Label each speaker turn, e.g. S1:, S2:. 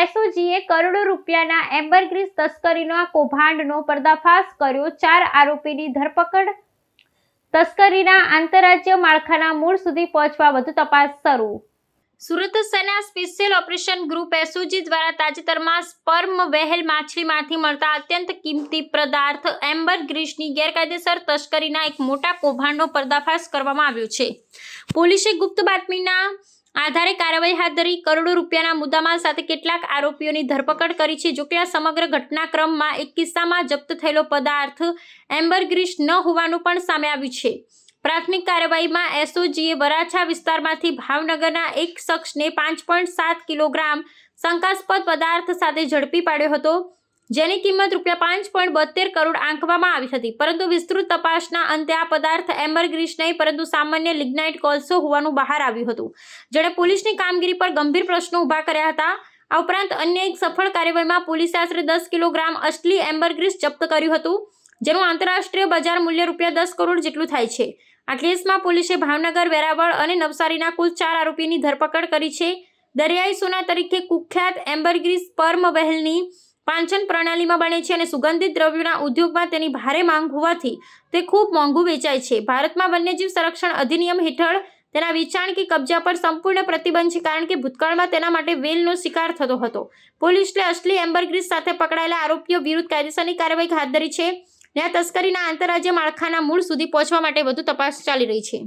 S1: એસઓજીએ કરોડો રૂપિયાના એમ્બરગ્રીસ તસ્કરીના કૌભાંડનો પર્દાફાશ કર્યો. ચાર આરોપીની ધરપકડ. તસ્કરીના આંતરરાજ્ય માળખાના મૂળ સુધી પહોંચવા વધુ તપાસ શરૂ. સુરત સેના સ્પેશિયલ ઓપરેશન ગ્રુપ એસઓજી દ્વારા તાજેતરમાં સ્પર્મ વહેલ માછલીમાંથી મળતા અત્યંત કિંમતી પદાર્થ એમ્બર ગ્રીસની ગેરકાયદેસર તસ્કરીના એક મોટા કૌભાંડનો પર્દાફાશ કરવામાં આવ્યો છે. પોલીસે ગુપ્ત બાતમીના આધારે કાર્યવાહી હાથ ધરી કરોડો રૂપિયાના મુદ્દામાલ સાથે કેટલાક આરોપીઓની ધરપકડ કરી છે. જોકે આ સમગ્ર ઘટનાક્રમમાં એક કિસ્સામાં જપ્ત થયેલો પદાર્થ એમ્બરગ્રીસ ન હોવાનું પણ સામે આવ્યું છે. પ્રાથમિક કાર્યવાહીમાં એસઓજીએ વરાછા વિસ્તારમાંથી ભાવનગરના એક શખ્સને પાંચ પોઈન્ટ સાત કિલોગ્રામ શંકાસ્પદ પદાર્થ સાથે ઝડપી પાડ્યો હતો. જેની કિંમત રૂપિયા પાંચ પોઈન્ટ બોતેર કરોડ આંકવામાં આવી હતી. પરંતુ વિસ્તૃત તપાસના અંતે આ પદાર્થ એમ્બરગ્રીસ નહીં, પરંતુ સામાન્ય લિગ્નાઇટ કોલસો હોવાનું બહાર આવ્યું હતું. જેણે પોલીસની કામગીરી પર ગંભીર પ્રશ્નો ઊભા કર્યા હતા. આ ઉપરાંત અન્ય એક સફળ કાર્યવાહીમાં પોલીસે આશરે દસ કિલોગ્રામ અસલી એમ્બરગ્રીસ જપ્ત કર્યું હતું, જેનું આંતરરાષ્ટ્રીય બજાર મૂલ્ય રૂપિયા દસ કરોડ જેટલું થાય છે. આ કેસમાં પોલીસે ભાવનગર, વેરાવળ અને નવસારીના કુલ ચાર આરોપીની ધરપકડ કરી છે. દરિયાઈ સોના તરીકે કુખ્યાત એમ્બરગ્રીસ પર્મ વહેલની પાંચન પ્રણાલીમાં બને છે અને સુગંધિત દ્રવ્યોના ઉદ્યોગમાં તેની ભારે માંગ હોવાથી તે ખૂબ મોંઘું વેચાય છે. ભારતમાં વન્યજીવ સંરક્ષણ અધિનિયમ હેઠળ તેના વેચાણ કે કબજા પર સંપૂર્ણ પ્રતિબંધ છે કારણ કે ભૂતકાળમાં તેના માટે વેલનો શિકાર થતો હતો. પોલીસે અસલી એમ્બરગ્રીસ સાથે પકડાયેલા આરોપીઓ વિરુદ્ધ કાયદેસરની કાર્યવાહી હાથ ધરી છે. આ તસ્કરીના આંતરરાજ્ય માળખાના મૂળ સુધી પહોંચવા માટે વધુ તપાસ ચાલી રહી છે.